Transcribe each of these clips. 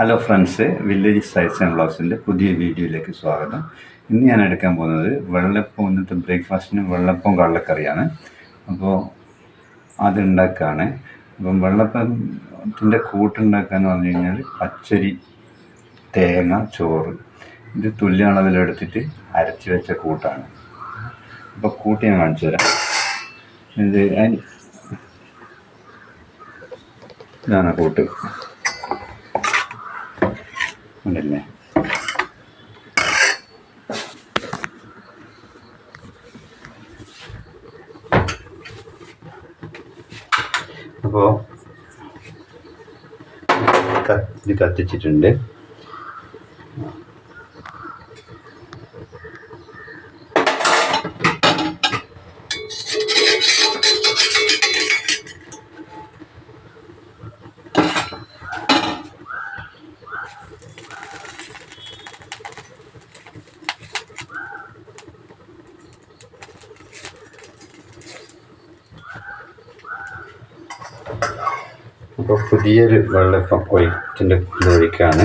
Hello friends village sights and ബ്ലോഗ്സിന്റെ പുതിയ വീഡിയോയിലേക്ക് സ്വാഗതം. ഇന്ന് ഞാൻ എടുക്കാൻ പോകുന്നത് വെള്ളപ്പം ഇന്നത്തെ ബ്രേക്ക്ഫാസ്റ്റിന് വെള്ളപ്പം കള്ളക്കറിയാണ് അപ്പോൾ അതുണ്ടാക്കുകയാണ് അപ്പം വെള്ളപ്പത്തിന്റെ കൂട്ടുണ്ടാക്കാന്ന് പറഞ്ഞു കഴിഞ്ഞാൽ പച്ചരി തേങ്ങ ചോറ് ഇത് തുല്യ അളവിലെടുത്തിട്ട് അരച്ച് വെച്ച കൂട്ടാണ്. അപ്പോൾ കൂട്ടി ഞാൻ കാണിച്ചു തരാം. ഇത് ഞാൻ കൂട്ട്. ഉണ്ടല്ലേ? അപ്പോൾ ഇത് കത്തിച്ചിട്ടുണ്ട്. അപ്പോൾ പുതിയൊരു വെള്ളപ്പം ഒഴിച്ചിന്റെ ഒഴിക്കാണ്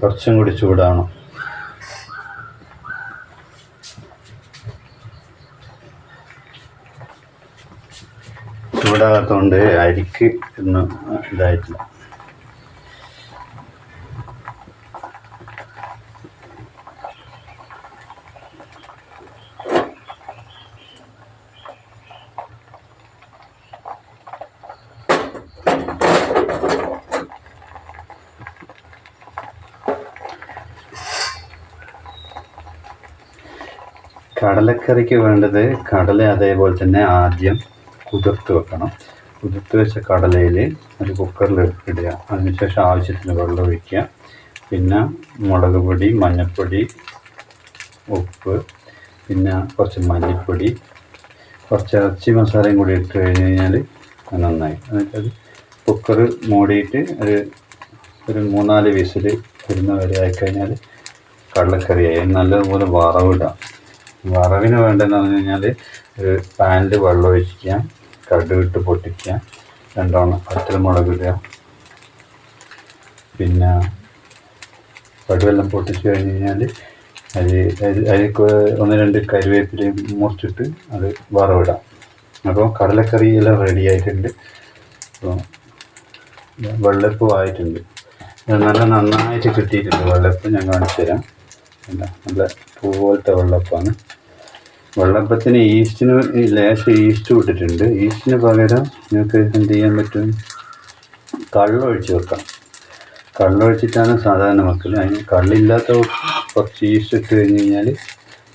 കുറച്ചും കൂടി ചൂടാണ് ചൂടാകാത്തതുകൊണ്ട് അരിക്ക് ഇന്ന് ഇതായിട്ടില്ല. കടലക്കറിക്ക് വേണ്ടത് കടല അതേപോലെ തന്നെ ആദ്യം കുതിർത്ത് വെക്കണം. കുതിർത്ത് വെച്ച കടലയിൽ ഒരു കുക്കറിൽ ഇടുക. അതിനുശേഷം ആവശ്യത്തിന് വെള്ളം ഒഴിക്കുക. പിന്നെ മുളക് പൊടി മഞ്ഞൾപ്പൊടി ഉപ്പ് പിന്നെ കുറച്ച് മഞ്ഞൾപ്പൊടി കുറച്ച് ഇറച്ചി മസാലയും കൂടി ഇട്ട് കഴിഞ്ഞ് കഴിഞ്ഞാൽ നന്നായി. എന്നുവെച്ചാൽ കുക്കർ മൂടിയിട്ട് ഒരു ഒരു മൂന്നാൽ വിസിൽ വരുന്ന വരെ ആയിക്കഴിഞ്ഞാൽ കടലക്കറിയായി. നല്ലതുപോലെ വറവിടാം വറവിന് വേണ്ടതെന്ന് പറഞ്ഞു കഴിഞ്ഞാൽ ഒരു പാനിൽ വെള്ളം ഒഴിക്കുക കടുകിട്ട് പൊട്ടിക്കുക രണ്ടോണം പച്ചമുളക് ഇടുക. പിന്നെ കടുവെല്ലാം പൊട്ടിച്ച് കഴിഞ്ഞ് കഴിഞ്ഞാൽ അരി അരിക്ക് ഒന്ന് രണ്ട് കരുവേപ്പിലയും മുറിച്ചിട്ട് അത് വറവിടാം അപ്പോൾ കടലക്കറി എല്ലാം റെഡി ആയിട്ടുണ്ട്. അപ്പോൾ വെള്ളപ്പം ആയിട്ടുണ്ട്. നല്ല നന്നായിട്ട് കിട്ടിയിട്ടുണ്ട് വെള്ളപ്പം. ഞാൻ കാണിച്ചു തരാം നല്ല പൂ പോലത്തെ വെള്ളപ്പമാണ് വെള്ളപ്പത്തിന് ഈസ്റ്റിന് ലേശം ഈസ്റ്റ് ഇട്ടിട്ടുണ്ട്. ഈസ്റ്റിന് പകരം നിങ്ങൾക്ക് എന്ത് ചെയ്യാൻ പറ്റും? കള്ളൊഴിച്ച് വെക്കാം. കള്ളൊഴിച്ചിട്ടാണ് സാധാരണ വെക്കൽ അതിന് കള്ളില്ലാത്ത കുറച്ച് ഈസ്റ്റ് ഇട്ട് കഴിഞ്ഞ് കഴിഞ്ഞാൽ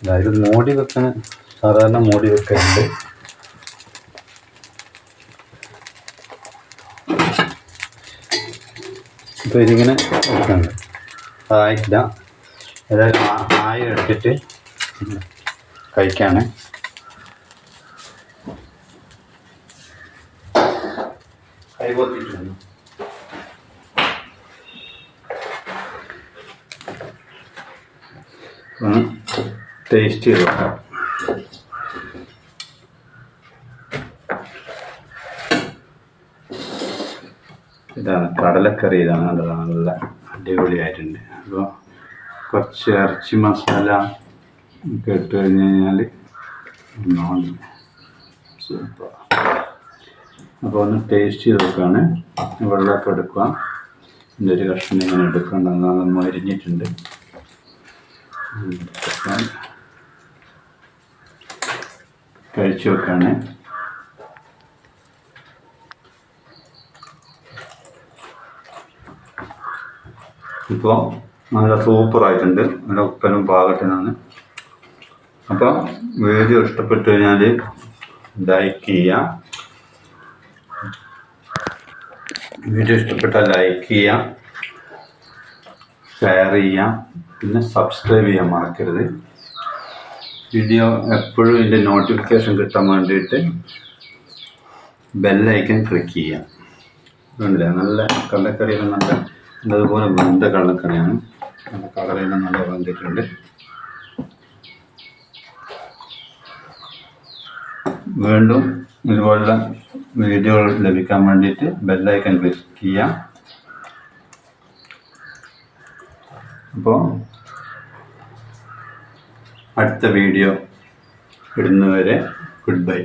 അതായത് മോടി വെക്കാൻ സാധാരണ മോടി വെക്കലുണ്ട്. ഇപ്പോൾ ഇതിങ്ങനെ വെക്കുന്നുണ്ട് അതായിട്ടില്ല ഏതായാലും ആയ എടുത്തിട്ട് കഴിക്കാണ്. ടേസ്റ്റ് ചെയ്ത് നോക്കാം. ഇതാണ് കടലക്കറി ഇതാണ് നല്ല അടിപൊളിയായിട്ടുണ്ട്. അപ്പോൾ കുറച്ച് ഇറച്ചി മസാല ഒക്കെ ഇട്ട് കഴിഞ്ഞ് കഴിഞ്ഞാൽ അപ്പോൾ ഒന്ന് ടേസ്റ്റ് ചെയ്ത് നോക്കാണ് വെള്ളമൊക്കെ എടുക്കുക എന്റെ ഒരു കഷ്ണം ഇങ്ങനെ എടുക്കേണ്ടത് നമ്മൾ അരിഞ്ഞിട്ടുണ്ട്. കഴിച്ചു വെക്കാണ് ഇപ്പോൾ നല്ല സൂപ്പറായിട്ടുണ്ട്. നല്ല ഉപ്പനും പാകത്തിനാണ്. അപ്പോൾ വീഡിയോ ഇഷ്ടപ്പെട്ടു കഴിഞ്ഞാൽ ലൈക്ക് ചെയ്യാം വീഡിയോ ഇഷ്ടപ്പെട്ടാൽ ലൈക്ക് ചെയ്യാം ഷെയർ ചെയ്യാം പിന്നെ സബ്സ്ക്രൈബ് ചെയ്യാൻ മറക്കരുത്. വീഡിയോ എപ്പോഴും ഇതിന്റെ നോട്ടിഫിക്കേഷൻ കിട്ടാൻ വേണ്ടിയിട്ട് ബെല്ലൈക്കൻ ക്ലിക്ക് ചെയ്യാം വേണ്ടില്ല നല്ല കള്ളക്കറിയിലും നല്ല നല്ലതുപോലെ വെന്ത കള്ളക്കറിയാണ്. കടലെല്ലാം നല്ല വെന്തിട്ടുണ്ട്. വീണ്ടും ഇതുപോലുള്ള വീഡിയോകൾ ലഭിക്കാൻ വേണ്ടിയിട്ട് ബെല്ലൈക്കൻ ക്ലിക്ക് ചെയ്യാം. അപ്പോൾ അടുത്ത വീഡിയോ ഇടുന്നവരെ ഗുഡ് ബൈ